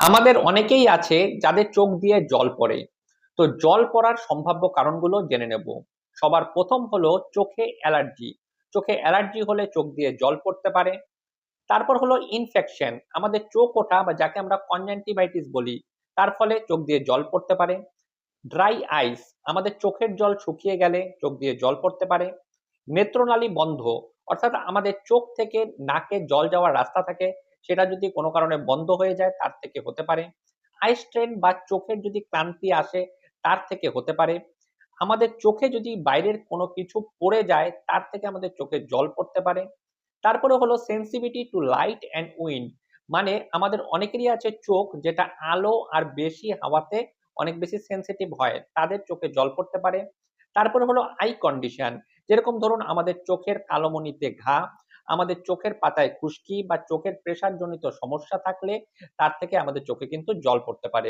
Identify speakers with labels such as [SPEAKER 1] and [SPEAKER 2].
[SPEAKER 1] আমাদের অনেকেই আছে যাদের চোখ দিয়ে জল পড়ে। তো জল পড়ার সম্ভাব্য কারণগুলো জেনে নেব। সবার প্রথম হলো চোখে অ্যালার্জি। চোখে অ্যালার্জি হলে চোখ দিয়ে জল পড়তে পারে। তারপর হলো ইনফেকশন। আমাদের চোখ ওঠা বা যাকে আমরা কনজান্টিভাইটিস বলি, তার ফলে চোখ দিয়ে জল পড়তে পারে। Dry ice. আমাদের চোখের জল শুকিয়ে গেলে চোখ দিয়ে জল পড়তে পারে। নেত্রনালী বন্ধ। অর্থাৎ আমাদের চোখ থেকে নাকে জল যাওয়ার রাস্তা থাকে। সেটা যদি কোনো কারণে বন্ধ হয়ে যায়, তার থেকে হতে পারে। আই স্ট্রেন বা চোখের যদি ক্লান্তি আসে, তার থেকে হতে পারে। আমাদের চোখে যদি বাইরের কোনো কিছু পড়ে যায়, তার থেকে আমাদের চোখে জল পড়তে পারে। তারপরে হলো sensitivity to light and wind মানে আমাদের অনেকেরই আছে চোখ যেটা আলো আর বেশি হাওয়াতে অনেক বেশি সেন্সিটিভ হয়, তাদের চোখে জল পড়তে পারে। তারপরে হলো আই কন্ডিশন যেরকম ধরুন আমাদের চোখের কালোমণিতে ঘা আমাদের চোখের পাতায় খুশকি বা চোখের প্রেসার জনিত সমস্যা থাকলে তার থেকে আমাদের চোখে কিন্তু জল পড়তে পারে।